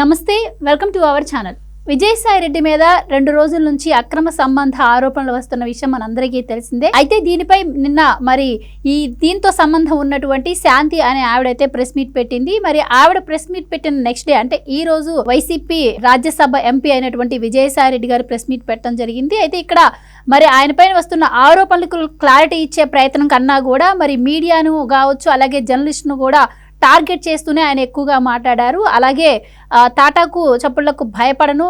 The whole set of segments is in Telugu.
నమస్తే welcome to our channel. Vijayasai Reddy మీద రెండు రోజుల నుంచి అక్రమ సంబంధ ఆరోపణలు వస్తున్న విషయం మనందరికీ తెలిసిందే. అయితే దీనిపై నిన్న మరి ఈ దీంతో సంబంధం ఉన్నటువంటి శాంతి అనే ఆవిడైతే ప్రెస్ మీట్ పెట్టింది. మరి ఆవిడ ప్రెస్ మీట్ పెట్టిన నెక్స్ట్ డే అంటే ఈ రోజు వైసీపీ రాజ్యసభ ఎంపీ అయినటువంటి విజయసాయి రెడ్డి గారు ప్రెస్ మీట్ పెట్టడం జరిగింది. అయితే ఇక్కడ మరి ఆయనపైన వస్తున్న ఆరోపణలకు క్లారిటీ ఇచ్చే ప్రయత్నం కన్నా కూడా మరి మీడియాను కావచ్చు అలాగే జర్నలిస్ట్ను కూడా టార్గెట్ చేస్తూనే ఆయన ఎక్కువగా మాట్లాడారు. అలాగే తాటాకు చప్పుళ్ళకు భయపడను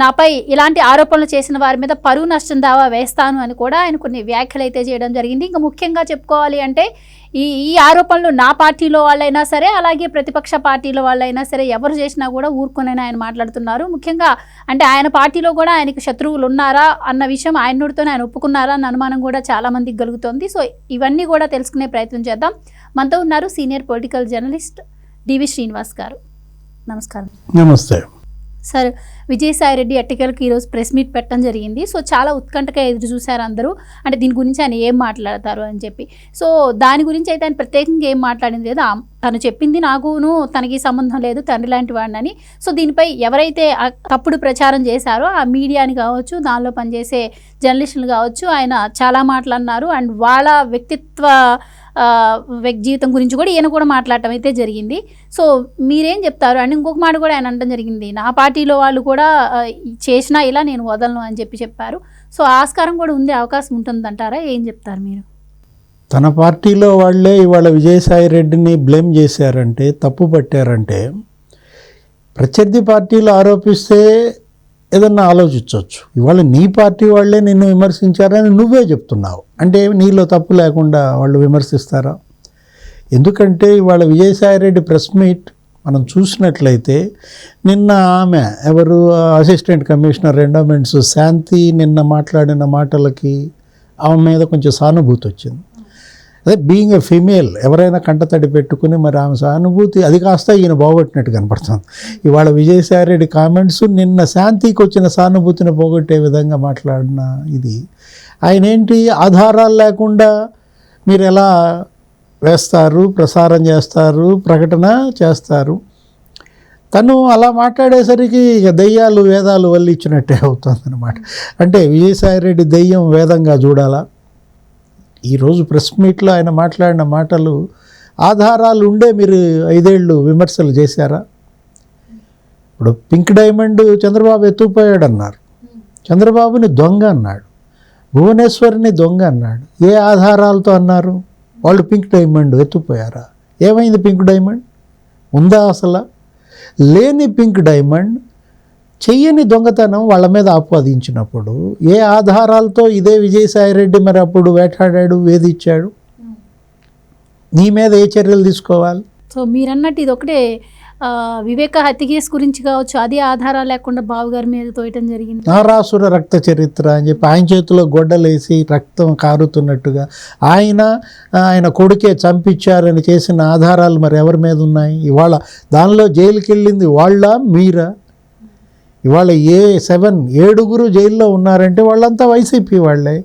నాపై ఇలాంటి ఆరోపణలు చేసిన వారి మీద పరువు నష్టం దావా వేస్తాను అని కూడా ఆయన కొన్ని వ్యాఖ్యలు అయితే చేయడం జరిగింది. ఇంకా ముఖ్యంగా చెప్పుకోవాలి అంటే ఈ ఈ ఆరోపణలు నా పార్టీలో వాళ్ళైనా సరే అలాగే ప్రతిపక్ష పార్టీలో వాళ్ళైనా సరే ఎవరు చేసినా కూడా ఊరుకునే ఆయన మాట్లాడుతున్నారు. ముఖ్యంగా అంటే ఆయన పార్టీలో కూడా ఆయనకు శత్రువులు ఉన్నారా అన్న విషయం ఆయన నోటితోనే ఆయన ఒప్పుకున్నారా అన్న అనుమానం కూడా చాలా మందికి కలుగుతోంది. సో ఇవన్నీ కూడా తెలుసుకునే ప్రయత్నం చేద్దాం. మనతో ఉన్నారు senior political journalist DV Srinivas గారు. నమస్కారం. నమస్తే. సార్ విజయసాయి రెడ్డి ఎట్టకేలకు ఈరోజు ప్రెస్ మీట్ పెట్టడం జరిగింది. సో చాలా ఉత్కంఠగా ఎదురు చూశారు అందరూ. అంటే దీని గురించి ఆయన ఏం మాట్లాడతారు అని చెప్పి. సో దాని గురించి అయితే ఆయన ప్రత్యేకంగా ఏం మాట్లాడింది లేదు? తను చెప్పింది నాకును తనకి సంబంధం లేదు తండ్రి లాంటి వాడినని. సో దీనిపై ఎవరైతే తప్పుడు ప్రచారం చేశారో ఆ మీడియాని కావచ్చు దానిలో పనిచేసే జర్నలిస్టులు కావచ్చు ఆయన చాలా మాటలు అన్నారు. అండ్ వాళ్ళ వ్యక్తిత్వ జీవితం గురించి కూడా ఈయన కూడా మాట్లాడటం అయితే జరిగింది. సో మీరేం చెప్తారు? అండ్ ఇంకొక మాట కూడా ఆయన అనడం జరిగింది. నా పార్టీలో వాళ్ళు కూడా చేసినా ఇలా నేను వదలను అని చెప్పి చెప్పారు. సో ఆస్కారం కూడా ఉండే అవకాశం ఉంటుందంటారా? ఏం చెప్తారు మీరు? తన పార్టీలో వాళ్ళే ఇవాళ విజయసాయి రెడ్డిని బ్లేమ్ చేశారంటే తప్పు పట్టారంటే ప్రత్యర్థి పార్టీలు ఆరోపిస్తే ఏదన్నా ఆలోచించవచ్చు. ఇవాళ నీ పార్టీ వాళ్ళే నిన్ను విమర్శించారని నువ్వే చెప్తున్నావు. అంటే నీలో తప్పు లేకుండా వాళ్ళు విమర్శిస్తారా? ఎందుకంటే ఇవాళ విజయసాయి రెడ్డి ప్రెస్ మీట్ మనం చూసినట్లయితే నిన్న ఆమె ఎవరు? అసిస్టెంట్ కమిషనర్ ఎండోమెంట్స్ శాంతి నిన్న మాట్లాడిన మాటలకి ఆమె మీద కొంచెం సానుభూతి వచ్చింది. అదే బీయింగ్ ఎ ఫీమేల్ ఎవరైనా కంటతడి పెట్టుకుని మరి ఆమె సానుభూతి అది కాస్త ఈయన బాగొట్టినట్టు కనపడుతుంది. ఇవాళ విజయసాయి రెడ్డి కామెంట్స్ నిన్న శాంతికి వచ్చిన సానుభూతిని పోగొట్టే విధంగా మాట్లాడిన ఇది. ఆయన ఏంటి ఆధారాలు లేకుండా మీరు ఎలా వేస్తారు? ప్రసారం చేస్తారు? ప్రకటన చేస్తారు? తను అలా మాట్లాడేసరికి ఇక దెయ్యాలు వేదాలు వల్లిచ్చినట్టే అవుతుంది అనమాట అంటే విజయసాయి రెడ్డి దెయ్యం వేదంగా చూడాలా? ఈరోజు ప్రెస్ మీట్లో ఆయన మాట్లాడిన మాటలు ఆధారాలు ఉండే మీరు ఐదేళ్ళు విమర్శలు చేశారా? ఇప్పుడు పింక్ డైమండ్ చంద్రబాబు ఎత్తుకుపోయాడు అన్నారు చంద్రబాబుని దొంగ అన్నాడు. భువనేశ్వరిని దొంగ అన్నాడు. ఏ ఆధారాలతో అన్నారు? వాళ్ళు పింక్ డైమండ్ ఎత్తుపోయారా ఏమైంది పింక్ డైమండ్? ఉందా అసలు? లేని పింక్ డైమండ్ చెయ్యని దొంగతనం వాళ్ళ మీద ఆపాదించినప్పుడు ఏ ఆధారాలతో ఇదే విజయసాయి రెడ్డి మరి అప్పుడు వేటాడాడు వేధించాడు? నీ మీద ఏ చర్యలు తీసుకోవాలి? సో మీరన్నట్టు ఇది ఒకటే వివేక హత్య కేసు గురించి కావచ్చు అది ఆధారాలు లేకుండా బావు గారి మీద తోయటం జరిగింది. నారాసుర రక్త చరిత్ర అని చెప్పి ఆయన చేతిలో గొడ్డలేసి రక్తం కారుతున్నట్టుగా ఆయన ఆయన కొడుకే చంపించారని చేసిన ఆధారాలు మరి ఎవరి మీద ఉన్నాయి? ఇవాళ దానిలో జైలుకి వెళ్ళింది వాళ్ళ మీరా? ఇవాళ ఏ సెవెన్ ఏడుగురు జైల్లో ఉన్నారంటే వాళ్ళంతా వైసీపీ వాళ్ళే.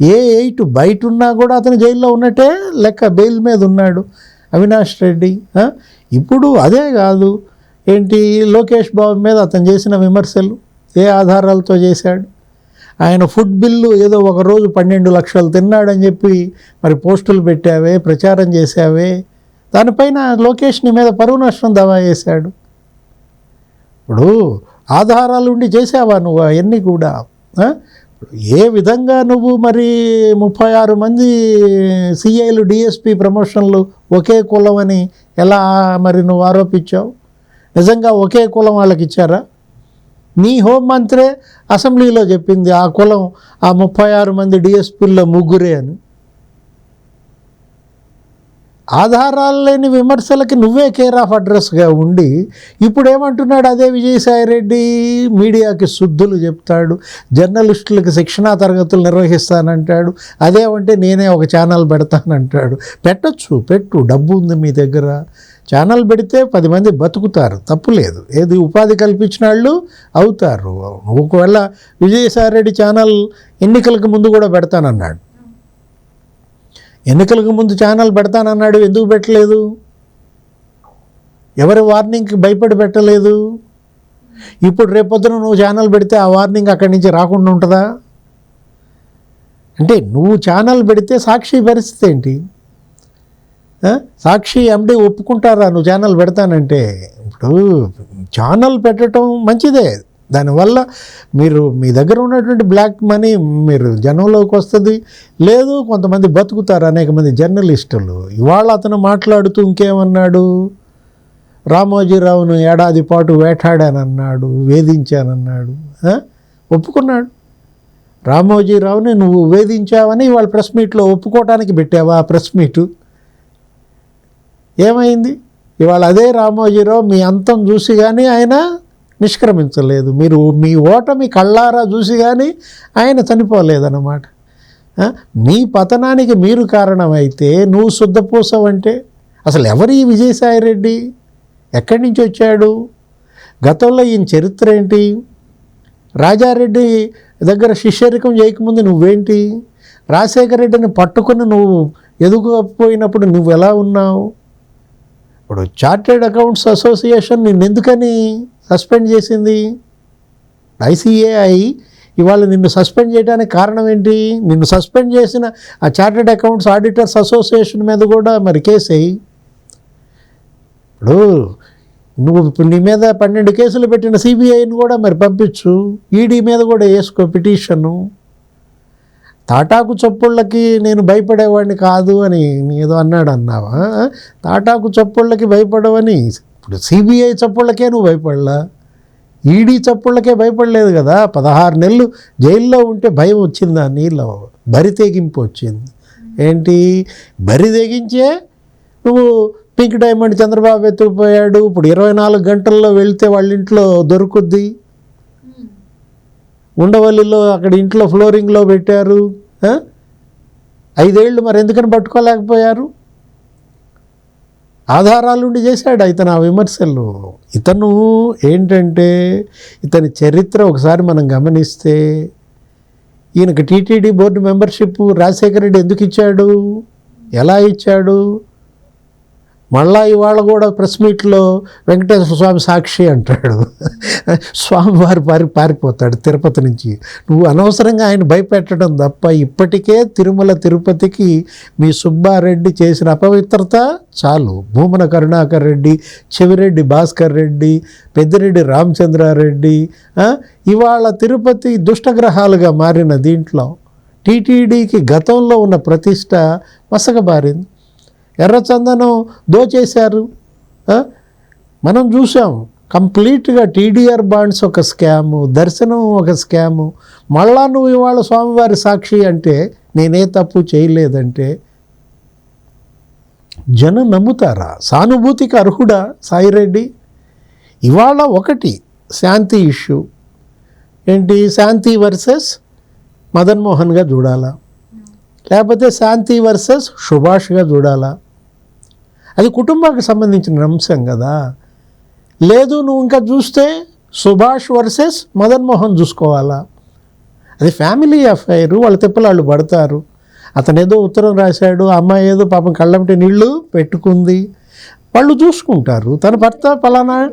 ఏ ఎయిట్ బయట ఉన్నా కూడా అతను జైల్లో ఉన్నట్టే లెక్క బెయిల్ మీద ఉన్నాడు అవినాష్ రెడ్డి. ఇప్పుడు అదే కాదు. ఏంటి? లోకేష్ బాబు మీద అతను చేసిన విమర్శలు ఏ ఆధారాలతో చేశాడు? ఆయన ఫుడ్ బిల్లు ఏదో ఒక రోజు పన్నెండు లక్షలు తిన్నాడని చెప్పి మరి పోస్టులు పెట్టావే ప్రచారం చేశావే. దానిపైన లోకేష్ని మీద పరువు నష్టం దావా చేశాడు. ఇప్పుడు ఆధారాలు ఉండి చేసావా నువ్వు అవన్నీ కూడా? ఏ విధంగా నువ్వు మరి ముప్పై ఆరు మంది సిఐలు డిఎస్పి ప్రమోషన్లు ఒకే కులం అని ఎలా మరి నువ్వు ఆరోపించావు? నిజంగా ఒకే కులం వాళ్ళకి ఇచ్చారా? నీ హోంమంత్రే అసెంబ్లీలో చెప్పింది ఆ కులం ఆ ముప్పై ఆరు మంది డిఎస్పీల్లో ముగ్గురే అని. ఆధారాలు లేని విమర్శలకి నువ్వే కేర్ ఆఫ్ అడ్రస్గా ఉండి ఇప్పుడు ఏమంటున్నాడు అదే విజయసాయి రెడ్డి మీడియాకి శుద్ధులు చెప్తాడు జర్నలిస్టులకు శిక్షణా తరగతులు నిర్వహిస్తానంటాడు అదేమంటే నేనే ఒక ఛానల్ పెడతానంటాడు. పెట్టొచ్చు పెట్టు డబ్బు ఉంది మీ దగ్గర. ఛానల్ పెడితే పది మంది బతుకుతారు తప్పు లేదు. ఏది ఉపాధి కల్పించిన వాళ్ళు అవుతారు. ఒకవేళ విజయసాయి రెడ్డి ఛానల్ ఎన్నికలకు ముందు కూడా పెడతానన్నాడు. ఎన్నికలకు ముందు ఛానల్ పెడతానన్నాడు ఎందుకు పెట్టలేదు? ఎవరి వార్నింగ్కి భయపడి పెట్టలేదు? ఇప్పుడు రేపొద్దున నువ్వు ఛానల్ పెడితే ఆ వార్నింగ్ అక్కడి నుంచి రాకుండా ఉంటుందా? అంటే నువ్వు ఛానల్ పెడితే సాక్షి పరిస్థితి ఏంటి? సాక్షి ఎండి ఒప్పుకుంటారా? నువ్వు ఛానల్ పెడతానంటే ఇప్పుడు ఛానల్ పెట్టడం మంచిదే. దానివల్ల మీరు మీ దగ్గర ఉన్నటువంటి బ్లాక్ మనీ మీరు జనంలోకి వస్తుంది. లేదు కొంతమంది బతుకుతారు అనేక మంది జర్నలిస్టులు. ఇవాళ అతను మాట్లాడుతూ ఇంకేమన్నాడు? రామోజీరావును ఏడాది పాటు వేటాడానన్నాడు వేధించానన్నాడు ఒప్పుకున్నాడు. రామోజీరావుని నువ్వు వేధించావని ఇవాళ ప్రెస్ మీట్లో ఒప్పుకోవటానికి పెట్టావా ఆ ప్రెస్ మీటు? ఏమైంది? ఇవాళ అదే రామోజీరావు మీ అంతం చూసి కానీ ఆయన నిష్క్రమించలేదు. మీరు మీ ఓటమి కళ్ళారా చూసి కానీ ఆయన చనిపోలేదన్నమాట. ఆ? మీ పతనానికి మీరు కారణమైతే నువ్వు శుద్ధపూసవంటే. అసలు ఎవరు ఈ విజయసాయి రెడ్డి ఎక్కడి నుంచి వచ్చాడు? గతంలో ఈయన చరిత్ర ఏంటి? రాజారెడ్డి దగ్గర శిష్యరికం చేయకముందు నువ్వేంటి? రాజశేఖర రెడ్డిని పట్టుకుని నువ్వు ఎదుగుపోయినప్పుడు నువ్వు ఎలా ఉన్నావు? ఇప్పుడు చార్టెడ్ అకౌంట్స్ అసోసియేషన్ నిన్నెందుకని? సస్పెండ్ చేసింది. ఐసీఏఐ ఇవాళ నిన్ను సస్పెండ్ చేయడానికి కారణం ఏంటి? నిన్ను సస్పెండ్ చేసిన ఆ చార్టెడ్ అకౌంట్స్ ఆడిటర్స్ అసోసియేషన్ మీద కూడా మరి కేసు అయ్యి ఇప్పుడు నువ్వు ఇప్పుడు నీ మీద పన్నెండు కేసులు పెట్టిన సిబిఐని కూడా మరి పంపించు. ఈడీ మీద కూడా వేసుకో పిటిషను. తాటాకు చప్పుళ్ళకి నేను భయపడేవాడిని కాదు అని నీ ఏదో అన్నాడు అన్నావా? తాటాకు చప్పుళ్ళకి భయపడవని ఇప్పుడు సిబిఐ చప్పుళ్ళకే నువ్వు భయపడలా? ఈడీ చప్పుళ్ళకే భయపడలేదు కదా? పదహారు నెలలు జైల్లో ఉంటే భయం వచ్చిందా? నీళ్ళ బరి తెగింపు వచ్చింది. ఏంటి? బరి తెగించే నువ్వు పింక్ డైమండ్ చంద్రబాబు ఎత్తుకుపోయాడు. ఇప్పుడు ఇరవై నాలుగు గంటల్లో వెళ్తే వాళ్ళ ఇంట్లో దొరుకుద్ది. ఉండవల్లిలో అక్కడ ఇంట్లో ఫ్లోరింగ్లో పెట్టారు. ఐదేళ్ళు మరి ఎందుకని పట్టుకోలేకపోయారు? ఆధారాలుండి చేశాడు ఇతను ఆ విమర్శలు. ఇతను ఏంటంటే ఇతని చరిత్ర ఒకసారి మనం గమనిస్తే ఈయనకి TTD board membership Rajasekhara Reddy ఎందుకు ఇచ్చాడు? ఎలా ఇచ్చాడు? మళ్ళా ఇవాళ కూడా ప్రెస్ మీట్లో వెంకటేశ్వర స్వామి సాక్షి అంటాడు. స్వామివారి పారి పారిపోతాడు తిరుపతి నుంచి. నువ్వు అనవసరంగా ఆయన భయపెట్టడం తప్ప ఇప్పటికే తిరుమల తిరుపతికి మీ సుబ్బారెడ్డి చేసిన అపవిత్రత చాలు. భూమన కరుణాకర్ రెడ్డి చెవిరెడ్డి భాస్కర్ రెడ్డి పెద్దిరెడ్డి రామచంద్రారెడ్డి ఇవాళ తిరుపతి దుష్టగ్రహాలుగా మారిన దీంట్లో టీటీడీకి గతంలో ఉన్న ప్రతిష్ట మసకబారింది. ఎర్రచందనం దోచేశారు. మనం చూసాం కంప్లీట్గా టీడీఆర్ బాండ్స్ ఒక స్కాము దర్శనం ఒక స్కాము. మళ్ళా నువ్వు ఇవాళ స్వామివారి సాక్షి అంటే నేనే తప్పు చేయలేదంటే జనం నమ్ముతారా? సానుభూతికి అర్హుడా సాయిరెడ్డి? ఇవాళ ఒకటి శాంతి ఇష్యూ. ఏంటి? శాంతి వర్సెస్ మదన్మోహన్గా చూడాలా? లేకపోతే శాంతి వర్సెస్ సుభాష్గా చూడాలా? అది కుటుంబానికి సంబంధించిన అంశం కదా. లేదు నువ్వు ఇంకా చూస్తే సుభాష్ వర్సెస్ మదన్ మోహన్ చూసుకోవాలా? అది ఫ్యామిలీ అఫైర్ వాళ్ళ తిప్పలాళ్ళు పడతారు. అతను ఏదో ఉత్తరం రాశాడు అమ్మాయి ఏదో పాపం కళ్ళమిటి నీళ్ళు పెట్టుకుంది. వాళ్ళు చూసుకుంటారు. తన భర్త పలానా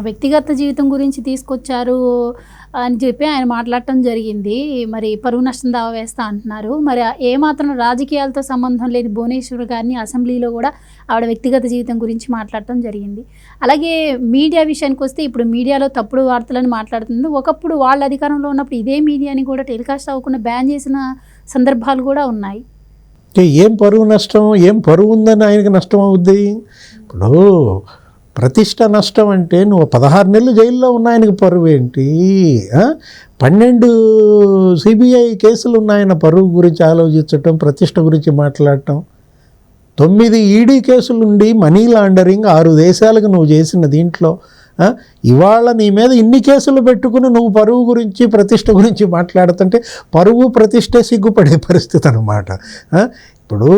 వ్యక్తిగత జీవితం గురించి తీసుకొచ్చారు అని చెప్పి ఆయన మాట్లాడటం జరిగింది. మరి పరువు నష్టం దావా వేస్తా అంటున్నారు. మరి ఏమాత్రం రాజకీయాలతో సంబంధం లేని భువనేశ్వర్ గారిని అసెంబ్లీలో కూడా ఆవిడ వ్యక్తిగత జీవితం గురించి మాట్లాడటం జరిగింది. అలాగే మీడియా విషయానికి వస్తే ఇప్పుడు మీడియాలో తప్పుడు వార్తలను మాట్లాడుతుంది ఒకప్పుడు వాళ్ళ అధికారంలో ఉన్నప్పుడు ఇదే మీడియాని కూడా టెలికాస్ట్ అవ్వకుండా బ్యాన్ చేసిన సందర్భాలు కూడా ఉన్నాయి. ఏం పరువు నష్టం? ఏం పరువు ఉందని ఆయనకి నష్టం అవుద్ది? ఇప్పుడు ప్రతిష్ట నష్టం అంటే నువ్వు పదహారు నెలలు జైల్లో ఉన్న ఆయనకి పరువు ఏంటి? పన్నెండు సిబిఐ కేసులు ఉన్నాయన్న పరువు గురించి ఆలోచించటం ప్రతిష్ట గురించి మాట్లాడటం తొమ్మిది ఈడీ కేసులుండి మనీ లాండరింగ్ ఆరు దేశాలకు నువ్వు చేసిన దీంట్లో ఇవాళ నీ మీద ఇన్ని కేసులు పెట్టుకుని నువ్వు పరువు గురించి ప్రతిష్ట గురించి మాట్లాడుతుంటే పరువు ప్రతిష్ట సిగ్గుపడే పరిస్థితి అనమాట ఇప్పుడు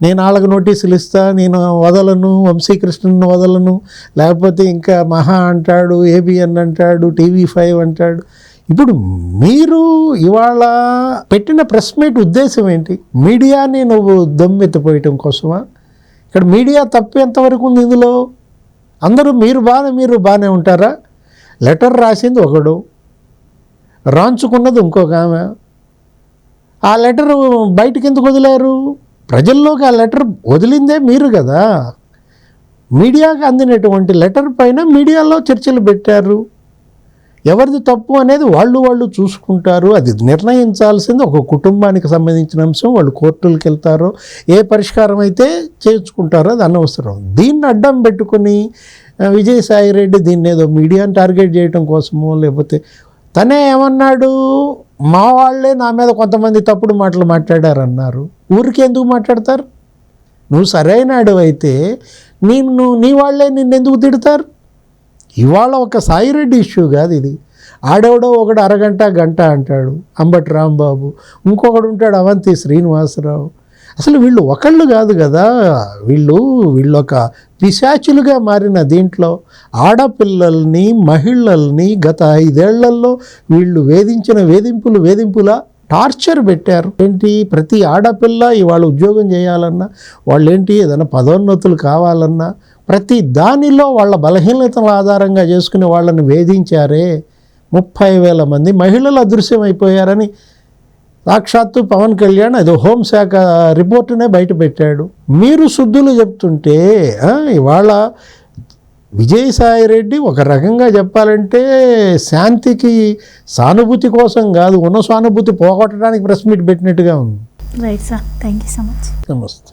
నేను వాళ్ళకి నోటీసులు ఇస్తా నేను వదలను వంశీకృష్ణను వదలను లేకపోతే ఇంకా మహా అంటాడు ఏబిఎన్ అంటాడు టీవీ ఫైవ్ అంటాడు ఇప్పుడు మీరు ఇవాళ పెట్టిన ప్రెస్ మీట్ ఉద్దేశం ఏంటి? మీడియాని నువ్వు దమ్మెత్తిపోయటం కోసమా? ఇక్కడ మీడియా తప్పు ఎంతవరకు ఉంది ఇందులో? అందరూ మీరు బాగానే మీరు బాగానే ఉంటారా? లెటర్ రాసింది ఒకడు రాంచుకున్నది ఇంకొక ఆమె. ఆ లెటర్ బయటికి ఎందుకు వదిలారు? ప్రజల్లోకి ఆ లెటర్ వదిలిందే మీరు కదా. మీడియాకి అందినటువంటి లెటర్ పైన మీడియాలో చర్చలు పెట్టారు. ఎవరిది తప్పు అనేది వాళ్ళు వాళ్ళు చూసుకుంటారు. అది నిర్ణయించాల్సింది ఒక కుటుంబానికి సంబంధించిన అంశం. వాళ్ళు కోర్టులకు వెళ్తారో ఏ పరిష్కారం అయితే చేర్చుకుంటారో అది అనవసరం. దీన్ని అడ్డం పెట్టుకుని విజయసాయి రెడ్డి దీన్ని ఏదో మీడియాని టార్గెట్ చేయడం కోసమో లేకపోతే తనే ఏమన్నాడు? మా వాళ్ళే నా మీద కొంతమంది తప్పుడు మాటలు మాట్లాడారన్నారు. ఊరికి ఎందుకు మాట్లాడతారు? నువ్వు సరైనడు అయితే నిన్ను నీ వాళ్ళే నిన్నెందుకు తిడతారు? ఇవాళ ఒక సాయిరెడ్డి ఇష్యూ కాదు ఇది. ఆడెవడో ఒకడు అరగంట గంట అంటాడు అంబటి రాంబాబు. ఇంకొకడు ఉంటాడు అవంతి శ్రీనివాసరావు. అసలు వీళ్ళు ఒకళ్ళు కాదు కదా. వీళ్ళు వీళ్ళొక పిశాచులుగా మారిన దీంట్లో ఆడపిల్లల్ని మహిళల్ని గత ఐదేళ్ళలో వీళ్ళు వేధించిన వేధింపులు వేధింపులా టార్చర్ పెట్టారు. ఏంటి? ప్రతి ఆడపిల్ల ఇవాళ ఉద్యోగం చేయాలన్నా వాళ్ళు ఏంటి ఏదైనా పదోన్నతులు కావాలన్నా ప్రతి దానిలో వాళ్ళ బలహీనతల ఆధారంగా చేసుకుని వాళ్ళని వేధించారే. ముప్పై వేల మంది మహిళలు అదృశ్యమైపోయారని సాక్షాత్తు పవన్ కళ్యాణ్ అది హోంశాఖ రిపోర్టునే బయట పెట్టాడు. మీరు శుద్ధులు చెప్తుంటే ఇవాళ విజయసాయి రెడ్డి ఒక రకంగా చెప్పాలంటే శాంతికి సానుభూతి కోసం కాదు ఉన్న సానుభూతి పోగొట్టడానికి ప్రెస్ మీట్ పెట్టినట్టుగా ఉంది. Right sir thank you so much నమస్తే.